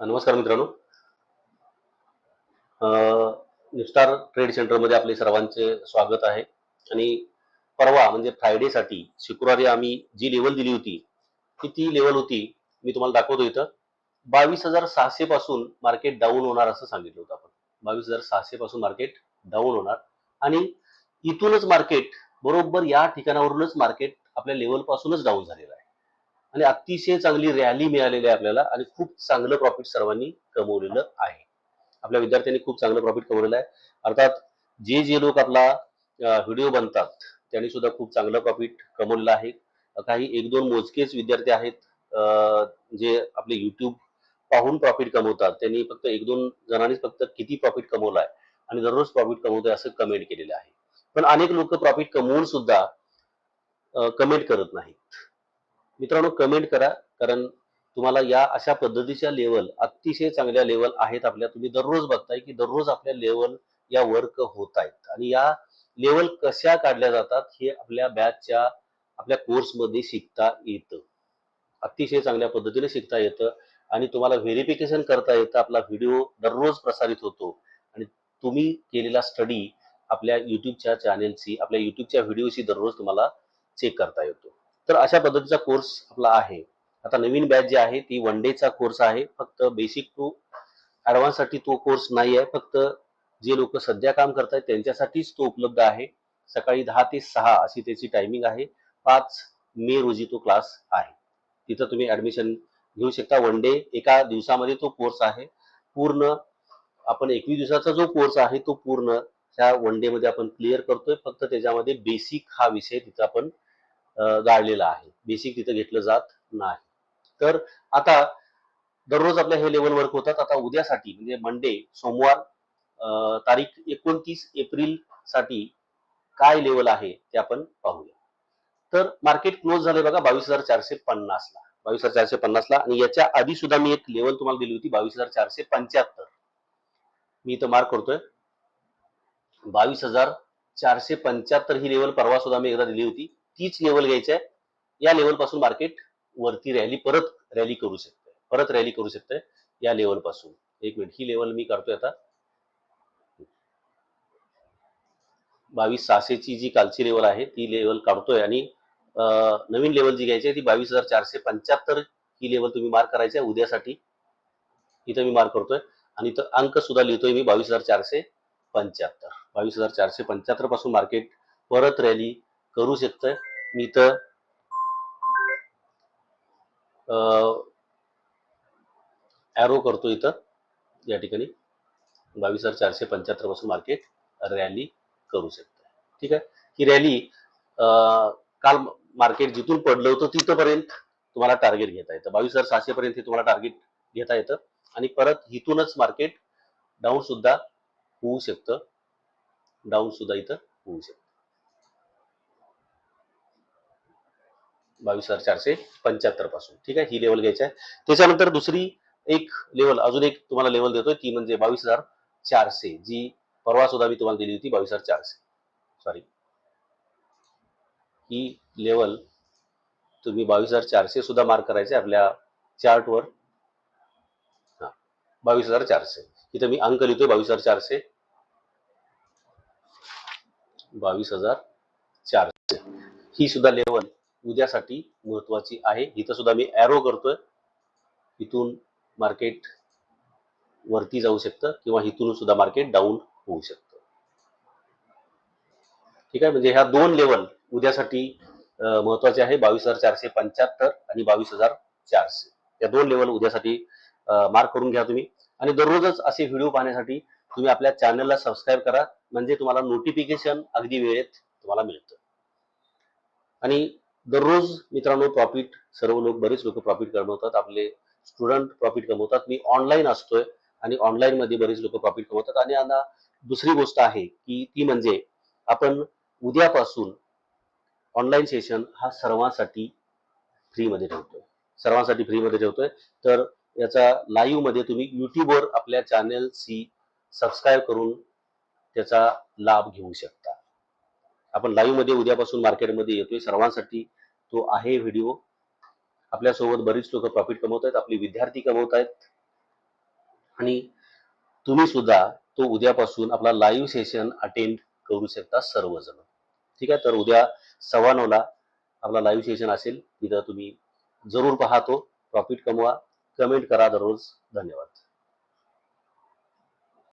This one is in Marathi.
नमस्कार मित्रांनो. निस्टार ट्रेड सेंटरमध्ये आपले सर्वांचे स्वागत आहे. आणि परवा म्हणजे फ्रायडेसाठी शुक्रवारी आम्ही जी लेवल दिली होती ती ती लेवल होती मी तुम्हाला दाखवतो इथं. बावीस हजार सहाशे पासून मार्केट डाऊन होणार असं सांगितलं होतं आपण. बावीस हजार सहाशे पासून मार्केट डाऊन होणार. आणि इथूनच मार्केट बरोबर या ठिकाणावरूनच मार्केट आपल्या लेवल पासूनच डाऊन झालेलं आहे. आणि अतिशय चांगली रॅली मिळालेली आहे आपल्याला आणि खूप चांगलं प्रॉफिट सर्वांनी कमवलेलं आहे. आपल्या विद्यार्थ्यांनी खूप चांगलं प्रॉफिट कमवलेलं आहे. अर्थात जे जे लोक आपला व्हिडिओ बनतात त्यांनी सुद्धा खूप चांगलं प्रॉफिट कमवलेलं आहे. काही एक दोन मोजकेच विद्यार्थी आहेत जे आपले युट्यूब पाहून प्रॉफिट कमवतात. त्यांनी फक्त एक दोन जणांनीच फक्त किती प्रॉफिट कमवलं आहे आणि दररोज प्रॉफिट कमवतोय असं कमेंट केलेलं आहे. पण अनेक लोक प्रॉफिट कमवून सुद्धा कमेंट करत नाहीत. मित्रांनो कमेंट करा कारण तुम्हाला या अशा पद्धतीच्या लेवल अतिशय चांगल्या लेवल आहेत आपल्या. तुम्ही दररोज बघताय की दररोज आपल्या लेवल या वर्क होत आहेत. आणि या लेवल कशा काढल्या जातात हे आपल्या बॅचच्या आपल्या कोर्समध्ये शिकता येतं. अतिशय चांगल्या पद्धतीने शिकता येतं. आणि तुम्हाला व्हेरिफिकेशन करता येतं. आपला व्हिडिओ दररोज प्रसारित होतो. आणि तुम्ही केलेला स्टडी आपल्या युट्यूबच्या चॅनेलची आपल्या युट्यूबच्या व्हिडिओशी दररोज तुम्हाला चेक करता येतो. तर अशा पद्धतीचा कोर्स आपला आहे. आता नवीन बॅच जी आहे ती वन डेचा कोर्स आहे. फक्त बेसिक टू ऍडव्हान्ससाठी तो कोर्स नाही आहे. फक्त जे लोक सध्या काम करतायत त्यांच्यासाठीच तो उपलब्ध आहे. सकाळी दहा ते सहा अशी त्याची टायमिंग आहे. पाच मे रोजी तो क्लास आहे. तिथं तुम्ही ऍडमिशन घेऊ शकता. वन डे एका दिवसामध्ये तो कोर्स आहे. पूर्ण आपण एकवीस दिवसाचा जो कोर्स आहे तो पूर्ण त्या वन डे मध्ये आपण क्लिअर करतोय. फक्त त्याच्यामध्ये बेसिक हा विषय तिथं आपण गाळलेला आहे. बेसिक तिथं घेतलं जात नाही. तर आता दररोज आपल्या हे लेवल वर्क होतात. आता उद्यासाठी म्हणजे मंडे सोमवार तारीख एकोणतीस एप्रिलसाठी काय लेवल आहे ते आपण पाहूया. तर मार्केट क्लोज झाले बघा बावीस हजार चारशे पन्नास ला. बावीस हजार चारशे पन्नास ला आणि याच्या आधी सुद्धा मी एक लेवल तुम्हाला दिली होती बावीस हजार चारशे पंच्याहत्तर. मी इथं मार्क करतोय. बावीस हजार चारशे पंच्याहत्तर ही लेवल परवा सुद्धा मी एकदा दिली होती. तीच लेवल घ्यायची आहे. या लेवलपासून मार्केट वरती रॅली परत रॅली करू शकते परत रॅली करू शकते या लेवलपासून. एक मिनिट ही लेवल मी करतोय आता. बावीस सहाशेची जी कालची लेवल आहे ती लेवल काढतोय. आणि नवीन लेवल जी घ्यायची आहे ती बावीस हजार चारशे पंच्याहत्तर ही लेवल तुम्ही मार्क करायची आहे उद्यासाठी. इथं मी मार्क करतोय. आणि इथं अंक सुद्धा लिहितोय मी बावीस हजार चारशे पंच्याहत्तर. बावीस हजार चारशे पंच्याहत्तरपासून मार्केट परत रॅली करू शकतंय. मी इथं ॲरो करतो इथं या ठिकाणी. बावीस हजार चारशे पंच्याहत्तरपासून मार्केट रॅली करू शकतं. ठीक आहे? ही रॅली काल मार्केट जिथून पडलं होतं तिथंपर्यंत तुम्हाला टार्गेट घेता येतं. बावीस हजार सहाशे पर्यंत हे तुम्हाला टार्गेट घेता येतं आणि परत इथूनच मार्केट डाऊन सुद्धा होऊ शकतं. डाऊन सुद्धा इथं होऊ शकतं. बावीस हजार चारशे पंच्याहत्तरपासून. ठीक आहे? ही लेवल घ्यायची आहे. त्याच्यानंतर दुसरी एक लेवल अजून एक तुम्हाला लेवल देतोय ती म्हणजे बावीस हजार चारशे जी परवा सुद्धा मी तुम्हाला दिली होती बावीस हजार चारशे. सॉरी ही लेवल तुम्ही बावीस हजार चारशे सुद्धा मार्क करायचे आपल्या चार्टवर हा. बावीस हजार चारशे. इथं मी अंक लिहितोय बावीस हजार चारशे. बावीस हजार चारशे. ही सुद्धा लेवल उद्यासाठी महत्वाची आहे. इथं सुद्धा मी ॲरो करतोय. इथून मार्केट वरती जाऊ शकतं किंवा इथून सुद्धा मार्केट डाऊन होऊ शकतं. ठीक आहे? म्हणजे ह्या दोन लेवल उद्यासाठी महत्त्वाचे आहे. बावीस हजार चारशे पंच्याहत्तर आणि बावीस हजार चारशे. या दोन लेवल उद्यासाठी मार्क करून घ्या तुम्ही. आणि दररोजच असे व्हिडिओ पाहण्यासाठी तुम्ही आपल्या चॅनलला सबस्क्राईब करा. म्हणजे तुम्हाला नोटिफिकेशन अगदी वेळेत तुम्हाला मिळतं. आणि दररोज मित्रांनो प्रॉफिट सर्व लोक बरेच लोक प्रॉफिट कमवतात. आपले स्टुडंट प्रॉफिट कमवतात. मी ऑनलाईन असतोय आणि ऑनलाईन मध्ये बरेच लोक प्रॉफिट कमवतात. आणि आता दुसरी गोष्ट आहे की ती म्हणजे आपण उद्यापासून ऑनलाईन सेशन हा सर्वांसाठी फ्रीमध्ये ठेवतोय. सर्वांसाठी फ्रीमध्ये ठेवतोय. तर याचा लाईव्हमध्ये तुम्ही युट्यूबवर आपल्या चॅनलशी सबस्क्राईब करून त्याचा लाभ घेऊ शकता. आपण लाईव्हमध्ये उद्यापासून मार्केटमध्ये येतोय. सर्वांसाठी तो आहे व्हिडिओ आपल्यासोबत बरीच लोक प्रॉफिट कमवत आहेत आपले विद्यार्थी कमवत आहेत. आणि तुम्ही सुद्धा तो उद्यापासून आपला लाईव्ह सेशन अटेंड करू शकता सर्वजण. ठीक आहे? तर उद्या सव्वा नऊला आपला लाईव्ह सेशन असेल. तिथं तुम्ही जरूर पाहतो प्रॉफिट कमवा. कमेंट करा दररोज. धन्यवाद.